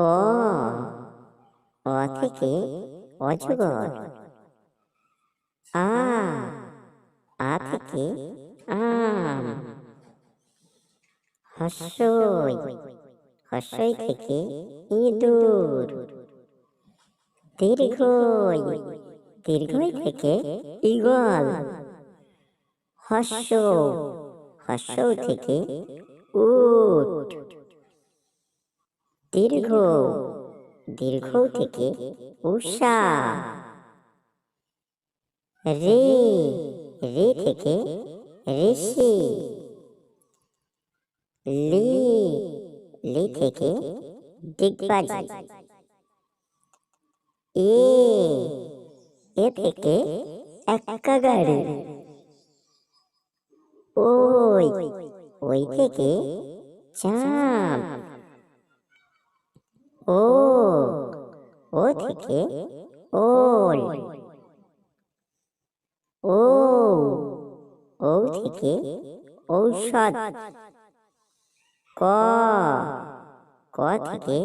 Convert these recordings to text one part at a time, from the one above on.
অ অ থেকে অজগর। আ আ থেকে আম। হস্যই হস্যই থেকে ইঁদুর। দীর্ঘই দীর্ঘই থেকে ঈগল। হস্য হস্য থেকে উট। দীর্ঘ দীর্ঘ থেকে উষা রে রে থেকে ঋষি লি লি থেকে দিগবাজি এ এ থেকে এক্কা গাড়ি ওই ওই থেকে চাঁদ। ও ও থেকে ওল ও ও থেকে ঔষধ, ক ক থেকে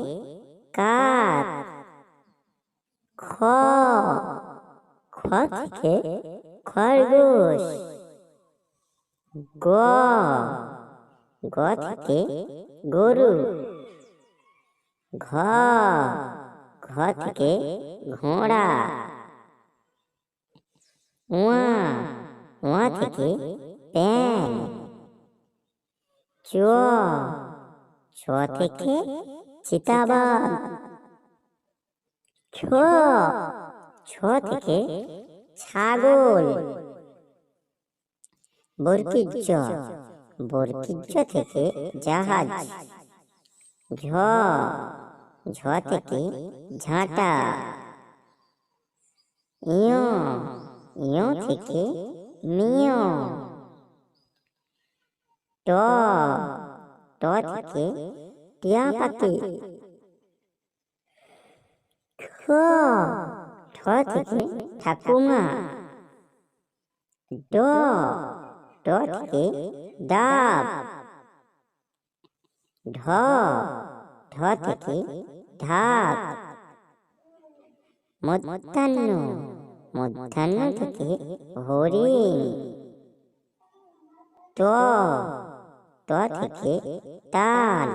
কাক খ খ থেকে খরগোশ, গ গ থেকে গরু ঘ ঘ থেকে ঘোড়া। ওয়া ওয়া থেকে ব্যাং চ, ছ থেকে চিতাবাঘ। ছ ছ থেকে ছাগল। বরকিজ্জ বরকিজ্জ থেকে জাহাজ। ঝ ঝ থেকে ঝাঁটা ইয় ইয় থেকে মিয় ট ট থেকে টিয়া পাখি ঠ ঠ থেকে ঠাকুমা ড ড থেকে ডাব ঢ ঢ থেকে ঢাক মধ্যাহ্ন। মধ্যাহ্ন থেকে হরিণ। ট ট থেকে তাল।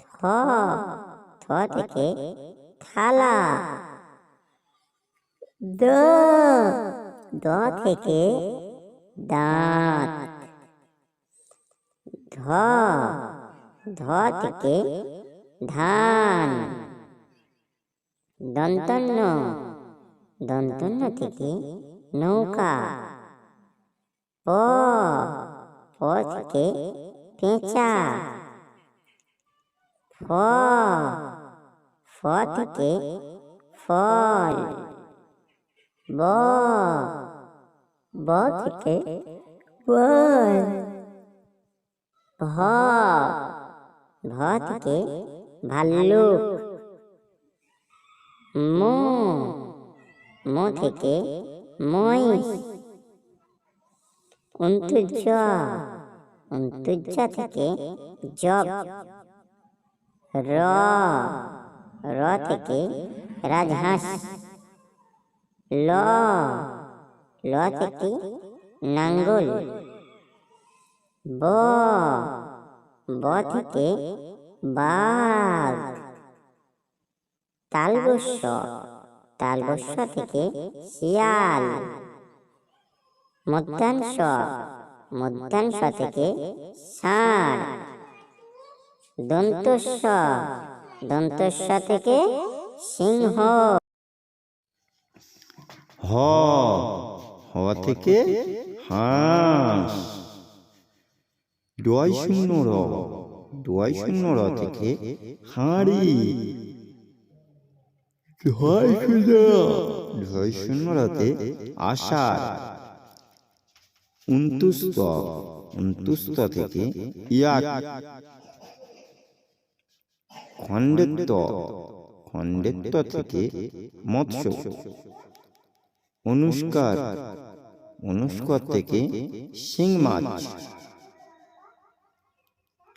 থ। থ থেকে থালা। দ। দ থেকে দাঁত। ধ। ধ থেকে ধান দন্তন্য দন্তন্য থেকে নৌকা প প থেকে পেঁচা ফ ফ থেকে ফল ব ব থেকে বল ভ ভ থেকে ভাল্লুক মো মো থেকে মহিষ অন্তুজ অন্তুজ থেকে জব। র র থেকে রাজহাঁস। ল ল থেকে নাঙ্গল। ব ব থেকে বাঘ তালবস্য। তালবস্য থেকে শিয়াল। মধ্যাংশ। মধ্যাংশ থেকে ষাঁড়। দন্তস্ব দন্তস্ব থেকে সিংহ। হ। হ থেকে হাঁস। ডয় শূন্য র। ডয় শূন্য র থেকে হাঁড়ি। ঢয় শূন্য ঢয় শূন্য রতে আষাঢ়। উন্তুস্ত উন্তুস্ত থেকে ইয়াক। খণ্ডেত্ব খণ্ডেত্ব থেকে মৎস্য। অনুষ্কার। অনুষ্কার। থেকে শিং মাছ।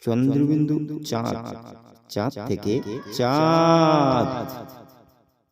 চন্দ্রবিন্দু চাঁদ চাঁদ থেকে চাঁদ।